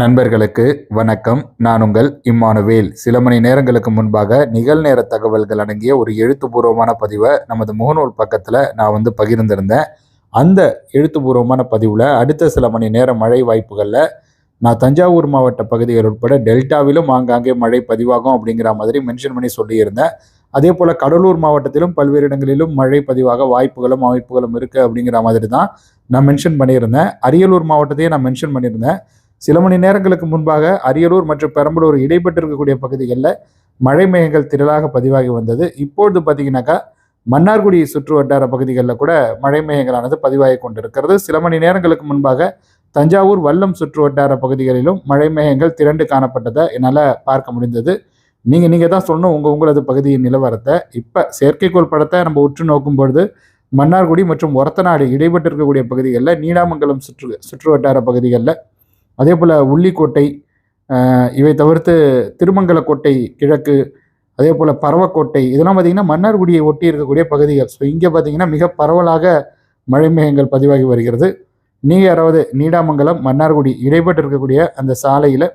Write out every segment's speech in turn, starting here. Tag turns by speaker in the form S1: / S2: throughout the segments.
S1: நண்பர்களுக்கு வணக்கம். நான் உங்கள் இம்மானுவேல். சில மணி நேரங்களுக்கு முன்பாக நிகழ்நேர தகவல்கள் அடங்கிய ஒரு எழுத்துப்பூர்வமான பதிவை நமது முகநூல் பக்கத்தில் நான் வந்து பகிர்ந்திருந்தேன். அந்த எழுத்துப்பூர்வமான பதிவில் அடுத்த சில மணி நேர மழை வாய்ப்புகளில் நான் தஞ்சாவூர் மாவட்ட பகுதிகள் உட்பட டெல்டாவிலும் ஆங்காங்கே மழை பதிவாகும் அப்படிங்கிற மாதிரி மென்ஷன் பண்ணி சொல்லியிருந்தேன். அதே போல் கடலூர் மாவட்டத்திலும் பல்வேறு இடங்களிலும் மழை பதிவாக வாய்ப்புகளும் அமைப்புகளும் இருக்குது அப்படிங்கிற மாதிரி தான் நான் மென்ஷன் பண்ணியிருந்தேன். அரியலூர் மாவட்டத்தையே நான் மென்ஷன் பண்ணியிருந்தேன். சில மணி நேரங்களுக்கு முன்பாக அரியலூர் மற்றும் பெரம்பலூர் இடைப்பட்டிருக்கக்கூடிய பகுதிகளில் மழை மேகங்கள் திரளாக பதிவாகி வந்தது. இப்பொழுது பார்த்தீங்கன்னாக்கா மன்னார்குடி சுற்று வட்டார பகுதிகளில் கூட மழை மேகங்களானது பதிவாகி கொண்டிருக்கிறது. சில மணி நேரங்களுக்கு முன்பாக தஞ்சாவூர் வல்லம் சுற்று வட்டார பகுதிகளிலும் மழை மேகங்கள் திரண்டு காணப்பட்டதை என்னால் பார்க்க முடிந்தது. நீங்கள் நீங்கள் தான் சொல்லணும் உங்கள் உங்களது பகுதியின் நிலவரத்தை. இப்போ செயற்கைக்கோள் படத்தை நம்ம உற்று நோக்கும் பொழுது மன்னார்குடி மற்றும் ஒரத்தநாடு இடைப்பட்டிருக்கக்கூடிய பகுதிகளில் நீடாமங்கலம் சுற்று சுற்று வட்டார பகுதிகளில் அதே போல் உள்ளிக்கோட்டை இவை தவிர்த்து திருமங்கலக்கோட்டை கிழக்கு அதே போல் பரவக்கோட்டை இதெல்லாம் பார்த்திங்கன்னா மன்னார்குடியை ஒட்டி இருக்கக்கூடிய பகுதிகள். ஸோ இங்கே பார்த்தீங்கன்னா மிக பரவலாக மழை மேகங்கள் பதிவாகி வருகிறது. நீங்கள் யாராவது நீடாமங்கலம் மன்னார்குடி இடைப்பட்டு இருக்கக்கூடிய அந்த சாலையில்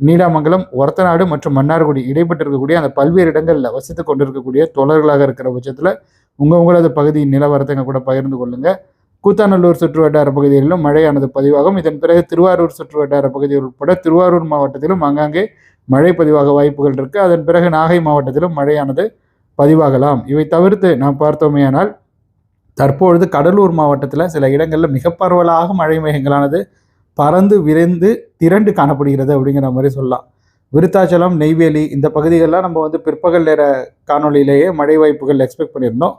S1: நீடாமங்கலம் ஒரத்தநாடு மற்றும் மன்னார்குடி இடைப்பட்டு இருக்கக்கூடிய அந்த பல்வேறு இடங்களில் வசித்து கொண்டிருக்கக்கூடிய தொடர்களாக இருக்கிற பட்சத்தில் உங்கள் உங்களது பகுதியின் நிலவரத்தை கூட பகிர்ந்து கொள்ளுங்கள் கூத்தாநல்லூர் சுற்று வட்டார பகுதிகளிலும் மழையானது பதிவாகும். இதன் பிறகு திருவாரூர் சுற்று வட்டார பகுதிகள் உட்பட திருவாரூர் மாவட்டத்திலும் ஆங்காங்கே மழை பதிவாக வாய்ப்புகள் இருக்கு. அதன் பிறகு நாகை மாவட்டத்திலும் மழையானது பதிவாகலாம். இவை தவிர்த்து நாம் பார்த்தோமேயானால் தற்பொழுது கடலூர் மாவட்டத்தில் சில இடங்களில் மிக பரவலாக மழை மேகங்களானது பறந்து விரைந்து திரண்டு காணப்படுகிறது அப்படிங்கிற மாதிரி சொல்லலாம். விருத்தாச்சலம் நெய்வேலி இந்த பகுதிகளெலாம் நம்ம வந்து பிற்பகல் நேர காணொளியிலேயே மழை வாய்ப்புகள் எக்ஸ்பெக்ட் பண்ணியிருந்தோம்.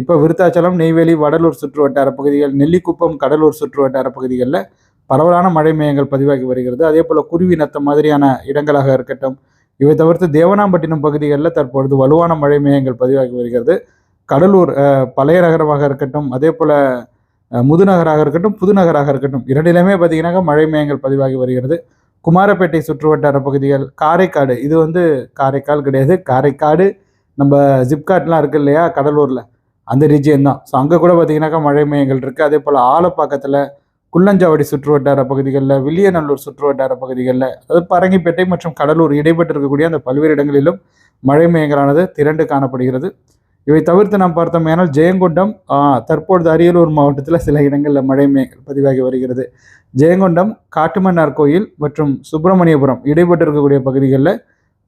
S1: இப்போ விருத்தாச்சலம் நெய்வேலி வடலூர் சுற்று வட்டார பகுதிகள் நெல்லிக்குப்பம் கடலூர் சுற்று வட்டார பகுதிகளில் பரவலான மழை மேகங்கள் பதிவாகி வருகிறது. அதே போல் குருவி நத்தம் மாதிரியான இடங்களாக இருக்கட்டும் இவை தவிர்த்து தேவனாம்பட்டினம் பகுதிகளில் தற்பொழுது வலுவான மழை மேகங்கள் பதிவாகி வருகிறது. கடலூர் பழைய நகரமாக இருக்கட்டும் அதே போல் முதுநகராக இருக்கட்டும் புதுநகராக இருக்கட்டும் இரண்டிலுமே பார்த்தீங்கன்னாக்க மழை மேகங்கள் பதிவாகி வருகிறது. குமாரப்பேட்டை சுற்று வட்டார பகுதிகள் காரைக்காடு இது வந்து காரைக்கால் கிடையாது. காரைக்காடு நம்ம ஜிப்காட்லாம் இருக்கு இல்லையா கடலூரில். அந்த ரீஜியன் தான். ஸோ அங்கே கூட பார்த்தீங்கன்னாக்கா மழை மையங்கள் இருக்குது அதே போல் ஆலப்பாக்கத்தில் குள்ளஞ்சாவடி சுற்று வட்டார பகுதிகளில் வில்லியநல்லூர் சுற்று வட்டார பகுதிகளில் அதாவது பரங்கிப்பேட்டை மற்றும் கடலூர் இடைப்பட்டு இருக்கக்கூடிய அந்த பல்வேறு இடங்களிலும் மழை மையங்களானது திரண்டு காணப்படுகிறது. இவை தவிர்த்து நாம் பார்த்தோமேனால் ஜெயங்கொண்டம் தற்பொழுது அரியலூர் மாவட்டத்தில் சில இடங்களில் மழை மேகங்கள் பதிவாகி வருகிறது. ஜெயங்கொண்டம் காட்டுமன்னார் கோயில் மற்றும் சுப்பிரமணியபுரம் இடைப்பட்டு இருக்கக்கூடிய பகுதிகளில்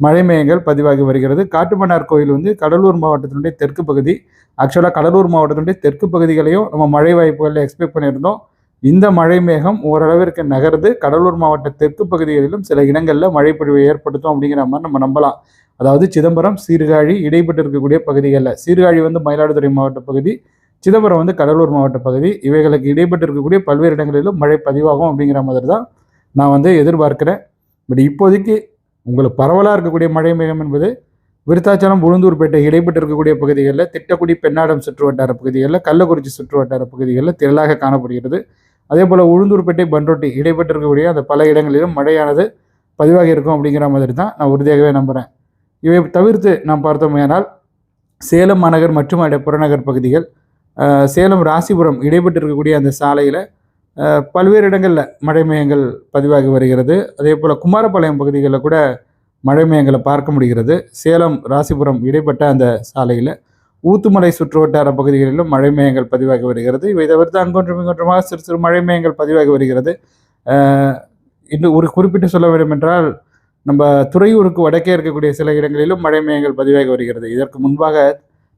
S1: மழை மேகங்கள் பதிவாகி வருகிறது. காட்டுமன்னார் கோயில் வந்து கடலூர் மாவட்டத்தினுடைய தெற்கு பகுதி. ஆக்சுவலாக கடலூர் மாவட்டத்தினுடைய தெற்கு பகுதிகளையும் நம்ம மழை வாய்ப்புகளில் எக்ஸ்பெக்ட் பண்ணியிருந்தோம். இந்த மழை மேகம் ஓரளவிற்கு நகர்ந்து கடலூர் மாவட்ட தெற்கு பகுதிகளிலும் சில இடங்களில் மழைப்பொழிவை ஏற்படுத்தும் அப்படிங்கிற மாதிரி நம்ம நம்பலாம். அதாவது சிதம்பரம் சீர்காழி இடைப்பட்டு இருக்கக்கூடிய பகுதிகளில். சீர்காழி வந்து மயிலாடுதுறை மாவட்ட பகுதி. சிதம்பரம் வந்து கடலூர் மாவட்ட பகுதி. இவைகளுக்கு இடைப்பட்டு இருக்கக்கூடிய பல்வேறு இடங்களிலும் மழை பதிவாகும் அப்படிங்கிற மாதிரி தான் நான் வந்து எதிர்பார்க்கிறேன். பட் இப்போதைக்கு உங்களுக்கு பரவலாக இருக்கக்கூடிய மழை மேகம் என்பது விருத்தாச்சலம் உளுந்தூர்பேட்டை இடைப்பட்டு இருக்கக்கூடிய பகுதிகளில் திட்டக்குடி பெண்ணாடம் சுற்று வட்டார பகுதிகளில் கள்ளக்குறிச்சி சுற்று வட்டார பகுதிகளில் திரளாக காணப்படுகிறது. அதே போல் உளுந்தூர்பேட்டை பண்ரொட்டி இடைப்பட்டு இருக்கக்கூடிய அந்த பல இடங்களிலும் மழையானது பதிவாகி இருக்கும் அப்படிங்கிற மாதிரி தான் நான் உறுதியாகவே நம்புகிறேன் இவை தவிர்த்து நாம் பார்த்தோமேனால் சேலம் மாநகர் மற்றும் அதோட புறநகர் பகுதிகள் சேலம் ராசிபுரம் இடைப்பட்டு இருக்கக்கூடிய அந்த சாலையில் பல்வேறு இடங்களில் மழை மேகங்கள் பதிவாகி வருகிறது. அதே போல் குமாரபாளையம் பகுதிகளில் கூட மழை மேகங்களை பார்க்க முடிகிறது. சேலம் ராசிபுரம் இடைப்பட்ட அந்த சாலையில் ஊத்துமலை சுற்று வட்டார பகுதிகளிலும் மழை மேகங்கள் பதிவாகி வருகிறது. இவை தவிர்த்து அங்கொன்றும் இங்கொன்றுமாக சிறு சிறு மழை மேகங்கள் பதிவாகி வருகிறது. இன்னும் ஒரு குறிப்பிட்டு சொல்ல வேண்டும் என்றால் நம்ம துறையூருக்கு வடக்கே இருக்கக்கூடிய சில இடங்களிலும் மழை மேகங்கள் பதிவாகி வருகிறது. இதற்கு முன்பாக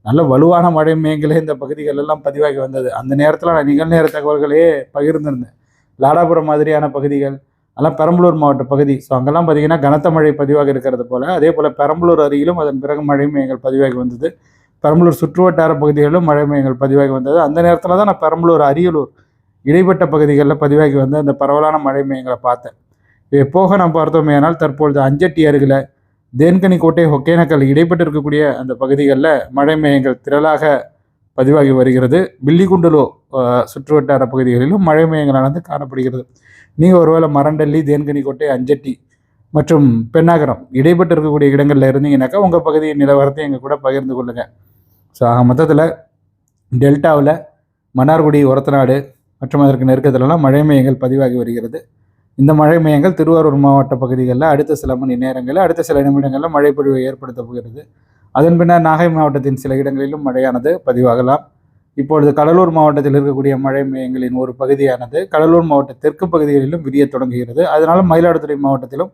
S1: நல்ல வலுவான மழை மேகங்களே இந்த பகுதிகள் எல்லாம் பதிவாகி வந்தது. அந்த நேரத்தில் நான் நிகழ்நேர தகவல்களையே பகிர்ந்திருந்தேன். லாடாபுரம் மாதிரியான பகுதிகள் அதெல்லாம் பெரம்பலூர் மாவட்ட பகுதி. ஸோ அங்கெல்லாம் பார்த்தீங்கன்னா கனத்த மழை பதிவாக இருக்கிறது போல் அதே போல் பெரம்பலூர் அருகிலும் அதன் பிறகு மழை மேகங்கள் பதிவாகி வந்தது. பெரம்பலூர் சுற்றுவட்டார பகுதிகளிலும் மழை மேகங்கள் பதிவாகி வந்தது. அந்த நேரத்தில் தான் நான் பெரம்பலூர் அரியலூர் இடைப்பட்ட பகுதிகளில் பதிவாகி வந்த அந்த பரவலான மழை மேகங்களை பார்த்தேன். போக நாம் பார்த்தோமேயானால் தற்பொழுது அஞ்சட்டி அருகில் தேன்கனி கோட்டை ஒகேனக்கல் இடைப்பட்டு இருக்கக்கூடிய அந்த பகுதிகளில் மழை மேகங்கள் திரளாக பதிவாகி வருகிறது. பில்லிகுண்டலோ சுற்றுவட்டார பகுதிகளிலும் மழை மேகங்களானது காணப்படுகிறது. நீங்கள் ஒருவேளை மரண்டல்லி தேன்கனி கோட்டை அஞ்சட்டி மற்றும் பெண்ணாகரம் இடைப்பட்டு இருக்கக்கூடிய இடங்களில் இருந்தீங்கன்னாக்கா உங்கள் பகுதியின் நிலவரத்தை எங்கள் கூட பகிர்ந்து கொள்ளுங்கள் ஸோ ஆக மொத்தத்தில் டெல்டாவில் மன்னார்குடி ஒரத்தநாடு மற்றும் அதற்கு நெருக்கத்திலலாம் மழை மேகங்கள் பதிவாகி வருகிறது. இந்த மழை மையங்கள் திருவாரூர் மாவட்ட பகுதிகளில் அடுத்த சில மணி நேரங்களில் அடுத்த சில நிமிடங்களில் மழை பொழிவை ஏற்படுத்த போகிறது. அதன் பின்னர் நாகை மாவட்டத்தின் சில இடங்களிலும் மழையானது பதிவாகலாம். இப்பொழுது கடலூர் மாவட்டத்தில் இருக்கக்கூடிய மழை மையங்களின் ஒரு பகுதியானது கடலூர் மாவட்ட தெற்கு பகுதிகளிலும் விரிய தொடங்குகிறது. அதனால மயிலாடுதுறை மாவட்டத்திலும்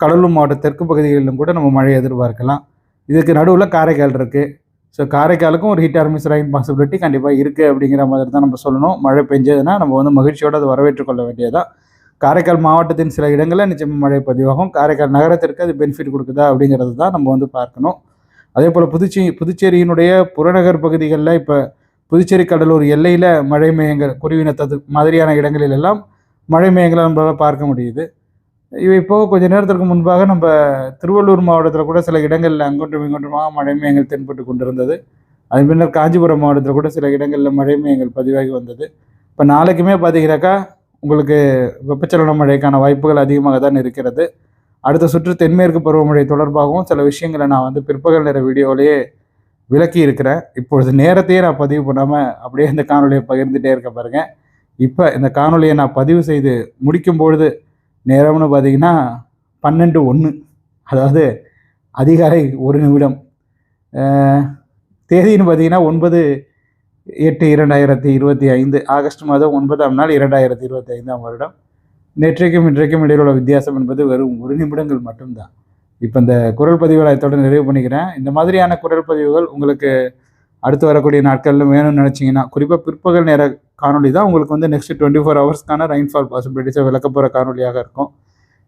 S1: கடலூர் மாவட்ட தெற்கு பகுதிகளிலும் கூட நம்ம மழை எதிர்பார்க்கலாம். இதுக்கு நடுவில் காரைக்கால் இருக்குது ஸோ காரைக்காலுக்கும் ஒரு ஹிட் ஆர்மிஸ் ரைன் பாசிபிலிட்டி கண்டிப்பாக இருக்குது அப்படிங்கிற மாதிரி தான் நம்ம சொல்லணும். மழை பெஞ்சதுன்னா நம்ம வந்து மகிழ்ச்சியோடு அதை வரவேற்றுக்கொள்ள வேண்டியதான் காரைக்கால் மாவட்டத்தின் சில இடங்களில் நிச்சயமாக மழை பதிவாகும். காரைக்கால் நகரத்திற்கு அது பெனிஃபிட் கொடுக்குதா அப்படிங்கிறது தான் நம்ம வந்து பார்க்கணும். அதே போல் புதுச்சேரி புதுச்சேரியினுடைய புறநகர் பகுதிகளில் இப்போ புதுச்சேரி கடலூர் எல்லையில் மழை மேயங்கள் குருவினத்தது மாதிரியான இடங்களில் எல்லாம் மழை மேயங்களை நம்மளால் பார்க்க முடியுது. இவை இப்போ கொஞ்ச நேரத்திற்கு முன்பாக நம்ம திருவள்ளூர் மாவட்டத்தில் கூட சில இடங்களில் அங்கொன்றும் இங்கொன்றுமாக மழை மேயங்கள் தென்பட்டு கொண்டிருந்தது. அதன் பின்னர் காஞ்சிபுரம் மாவட்டத்தில் கூட சில இடங்களில் மழை மேயங்கள் பதிவாகி வந்தது. இப்போ நாளைக்குமே பார்த்தீங்கன்னாக்கா உங்களுக்கு வெப்பச்சலன மழைக்கான வாய்ப்புகள் அதிகமாக தான் இருக்கிறது. அடுத்த சுற்று தென்மேற்கு பருவமழை தொடர்பாகவும் சில விஷயங்களை நான் வந்து பிற்பகல் நேர வீடியோவிலேயே விளக்கி இருக்கிறேன். இப்பொழுது நேரத்தையே நான் பதிவு பண்ணாமல் அப்படியே இந்த காணொலியை பகிர்ந்துகிட்டே இருக்க பாருங்க. இப்போ இந்த காணொலியை நான் பதிவு செய்து முடிக்கும் பொழுது நேரம்னு பார்த்தீங்கன்னா பன்னெண்டு ஒன்று அதாவது அதிகாலை ஒரு நிமிடம். தேதின்னு பார்த்தீங்கன்னா ஒன்பது எட்டு இரண்டாயிரத்தி இருபத்தி ஐந்து ஆகஸ்ட் மாதம் ஒன்பதாம் நாள் இரண்டாயிரத்தி இருபத்தி ஐந்தாம் வருடம். நேற்றைக்கும் இன்றைக்கும் இடையில் உள்ள வித்தியாசம் என்பது வெறும் ஒரு நிமிடங்கள் மட்டும்தான். இப்போ இந்த குரல் பதிவுகளை இதோட நிறைவு பண்ணிக்கிறேன். இந்த மாதிரியான குரல் பதிவுகள் உங்களுக்கு அடுத்து வரக்கூடிய நாட்களில் வேணும்னு நினச்சிங்கன்னா குறிப்பாக பிற்பகல் நேர காணொளி தான் உங்களுக்கு வந்து நெக்ஸ்ட் டுவெண்ட்டி ஃபோர் ஹவர்ஸ்க்கான ரெயின்ஃபால் பாசிபிலிட்டிஸை விளக்க போகிற காணொலியாக இருக்கும்.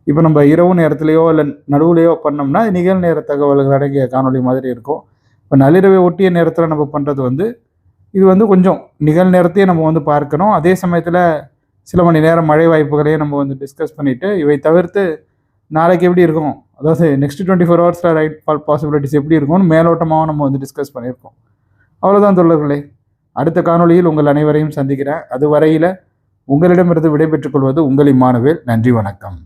S1: இப்போ நம்ம இரவு நேரத்துலையோ இல்லை நடுவுலையோ பண்ணோம்னா நிகழ்நேர தகவல்கள் அடங்கிய காணொளி மாதிரி இருக்கும். இப்போ நள்ளிரவை ஒட்டிய நேரத்தில் நம்ம பண்ணுறது வந்து இது வந்து கொஞ்சம் நிகழ்நேரத்தையே நம்ம வந்து பார்க்கணும். அதே சமயத்தில் சில மணி நேரம் மழை வாய்ப்புகளையும் நம்ம வந்து டிஸ்கஸ் பண்ணிவிட்டு இவை தவிர்த்து நாளைக்கு எப்படி இருக்கும்? அதாவது நெக்ஸ்ட் டுவெண்ட்டி ஃபோர் ஹவர்ஸில் ரைட் ஃபால் பாசிபிலிட்டிஸ் எப்படி இருக்கும்னு மேலோட்டமாக நம்ம வந்து டிஸ்கஸ் பண்ணியிருக்கோம். அவ்வளோதான் தொழில்களே அடுத்த காணொளியில் உங்கள் அனைவரையும் சந்திக்கிறேன். அது வரையில் உங்களிடமிருந்து விடைபெற்றுக் கொள்வது உங்கள் இம்மானுவேல் நன்றி வணக்கம்.